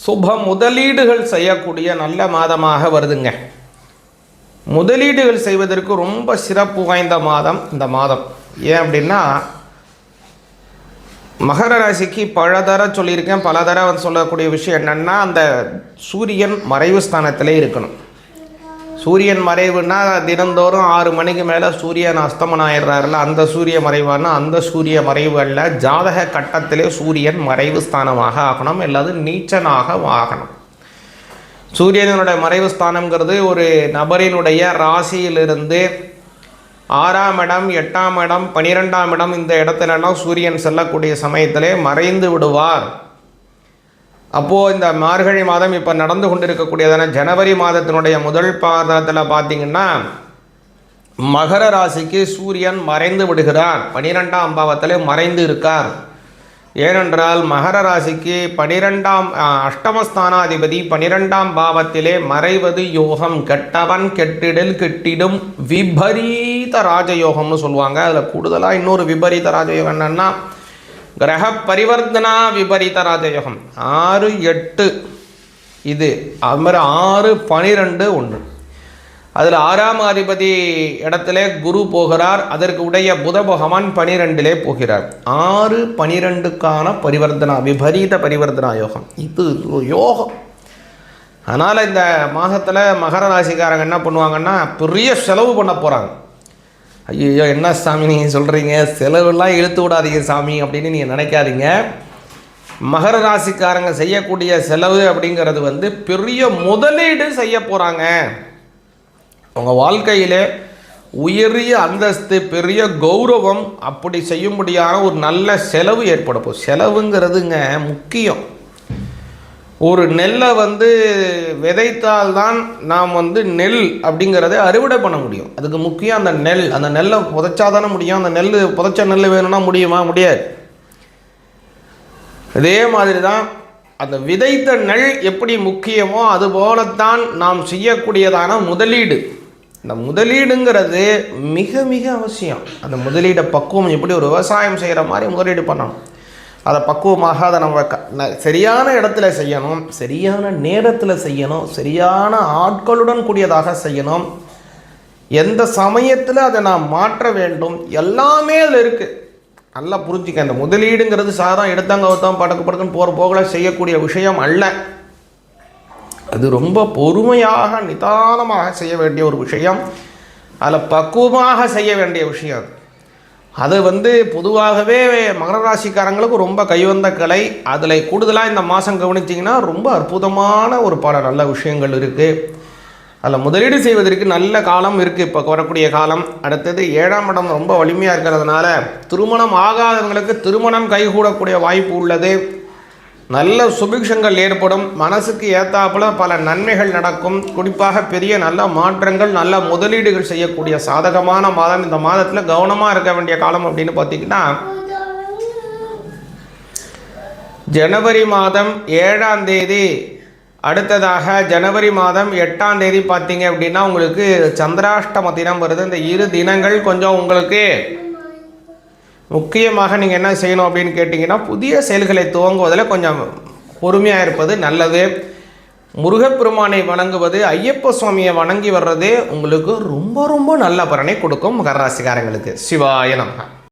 சுப முதலீடுகள் செய்யக்கூடிய நல்ல மாதமாக வருதுங்க. முதலீடுகள் செய்வதற்கு ரொம்ப சிறப்பு வாய்ந்த மாதம் இந்த மாதம். ஏன் அப்படின்னா மகர ராசிக்கு பல தர சொல்லியிருக்கேன். பல தர வந்து சொல்லக்கூடிய விஷயம் என்னென்னா அந்த சூரியன் மறைவு ஸ்தானத்திலே இருக்கணும். சூரியன் மறைவுனால் தினந்தோறும் ஆறு மணிக்கு மேலே சூரியன் அஸ்தமனம் ஆயிடுறாருல அந்த சூரிய மறைவானா? அந்த சூரிய மறைவு அல்ல ஜாதக கட்டத்திலே சூரியன் மறைவு ஸ்தானமாக ஆகணும் அல்லது நீச்சனாக ஆகணும். சூரியனுடைய மறைவு ஸ்தானம்ங்கிறது ஒரு நபரினுடைய ராசியிலிருந்து ஆறாம் இடம் எட்டாம் இடம் பனிரெண்டாம் இடம் இந்த இடத்துலலாம் சூரியன் செல்லக்கூடிய சமயத்திலே மறைந்து விடுவார். அப்போது இந்த மார்கழி மாதம் இப்போ நடந்து கொண்டிருக்கக்கூடியதான ஜனவரி மாதத்தினுடைய முதல் பாதத்தில் பார்த்தீங்கன்னா மகர ராசிக்கு சூரியன் மறைந்து விடுகிறார். பனிரெண்டாம் பாவத்தில் மறைந்து இருக்கார். ஏனென்றால் மகர ராசிக்கு பனிரெண்டாம் அஷ்டமஸ்தானாதிபதி பனிரெண்டாம் பாவத்திலே மறைவது யோகம். கெட்டவன் கெட்டிடல் கெட்டிடும் விபரீத ராஜயோகம்னு சொல்லுவாங்க. அதில் கூடுதலாக இன்னொரு விபரீத ராஜயோகம் என்னென்னா கிரக பரிவர்த்தனா விபரீத ராஜயோகம் ஆறு எட்டு. இது அது மாதிரி ஆறு பனிரெண்டு ஒன்று. அதில் ஆறாம் அதிபதி இடத்துல குரு போகிறார். அதற்கு உடைய புத பகவான் பனிரெண்டிலே போகிறார். ஆறு பனிரெண்டுக்கான பரிவர்த்தனா விபரீத பரிவர்த்தனா யோகம். இது யோகம். அதனால் இந்த மாதத்தில் மகர ராசிக்காரங்க என்ன பண்ணுவாங்கன்னா பெரிய செலவு பண்ண போகிறாங்க ஐயோ என்ன சாமி நீங்கள் சொல்கிறீங்க செலவெல்லாம் இழுத்து விடாதீங்க சாமி அப்படின்னு நீங்கள் நினைக்காதீங்க. மகர ராசிக்காரங்க செய்யக்கூடிய செலவு அப்படிங்கிறது வந்து பெரிய முதலீடு செய்ய போகிறாங்க உங்கள் வாழ்க்கையில் உயரிய அந்தஸ்து பெரிய கௌரவம் அப்படி செய்யும்படியான ஒரு நல்ல செலவு ஏற்படப்போ செலவுங்கிறதுங்க முக்கியம். ஒரு நெல்லை வந்து விதைத்தால்தான் நாம் வந்து நெல் அப்படிங்கிறத அறுவடை பண்ண முடியும். அதுக்கு முக்கியம் அந்த நெல். அந்த நெல்லை புதைச்சா தானே முடியும். அந்த நெல் புதைச்ச நெல் வேணும்னா முடியுமா? முடியாது. இதே மாதிரி தான் அந்த விதைத்த நெல் எப்படி முக்கியமோ அதுபோலத்தான் நாம் செய்யக்கூடியதான முதலீடு. இந்த முதலீடுங்கிறது மிக மிக அவசியம். அந்த முதலீடை பக்குவம் எப்படி ஒரு விவசாயம் செய்கிற மாதிரி முதலீடு பண்ணணும். அதை பக்குவமாக அதை நம்ம சரியான இடத்துல செய்யணும் சரியான நேரத்தில் செய்யணும் சரியான ஆட்களுடன் கூடியதாக செய்யணும். எந்த சமயத்தில் அதை நாம் மாற்ற வேண்டும் எல்லாமே அதில் இருக்குது நல்லா புரிஞ்சுக்க இந்த முதலீடுங்கிறது சாதம் எடுத்தாங்க ஒருத்தம் படக்கு படக்குன்னு போகிற போகல செய்யக்கூடிய விஷயம் அல்ல. அது ரொம்ப பொறுமையாக நிதானமாக செய்ய வேண்டிய ஒரு விஷயம். அதில் பக்குவமாக செய்ய வேண்டிய விஷயம் அது. வந்து பொதுவாகவே மகர ராசிக்காரங்களுக்கு ரொம்ப கைவந்த கலை. அதில் கூடுதலாக இந்த மாதம் கவனிச்சிங்கன்னா ரொம்ப அற்புதமான ஒரு பல நல்ல விஷயங்கள் இருக்குது அதில் முதலீடு செய்வதற்கு நல்ல காலம் இருக்குது இப்போ வரக்கூடிய காலம். அடுத்தது ஏழாம் இடம் ரொம்ப வலிமையாக இருக்கிறதுனால திருமணம் ஆகாதவங்களுக்கு திருமணம் கைகூடக்கூடிய வாய்ப்பு உள்ளது. நல்ல சுபிக்ஷங்கள் ஏற்படும். மனசுக்கு ஏத்தாப்புல பல நன்மைகள் நடக்கும். குறிப்பாக பெரிய நல்ல மாற்றங்கள் நல்ல முதலீடுகள் செய்யக்கூடிய சாதகமான மாதம். இந்த மாதத்தில் கவனமாக இருக்க வேண்டிய காலம் அப்படின்னு பார்த்தீங்கன்னா ஜனவரி மாதம் ஏழாம் தேதி. அடுத்ததாக ஜனவரி மாதம் எட்டாம் தேதி பார்த்தீங்க அப்படின்னா உங்களுக்கு சந்திராஷ்டம தினம் வருது. இந்த இரு தினங்கள் கொஞ்சம் உங்களுக்கு முக்கியமாக நீங்கள் என்ன செய்யணும் அப்படின்னு கேட்டிங்கன்னா புதிய செயல்களை துவங்குவதில் கொஞ்சம் பொறுமையாக இருப்பது நல்லது. முருகப்பெருமானை வணங்குவது ஐயப்ப சுவாமியை வணங்கி வர்றது உங்களுக்கு ரொம்ப ரொம்ப நல்ல பலனை கொடுக்கும். மகராசிகாரங்களுக்கு சிவாய நமக.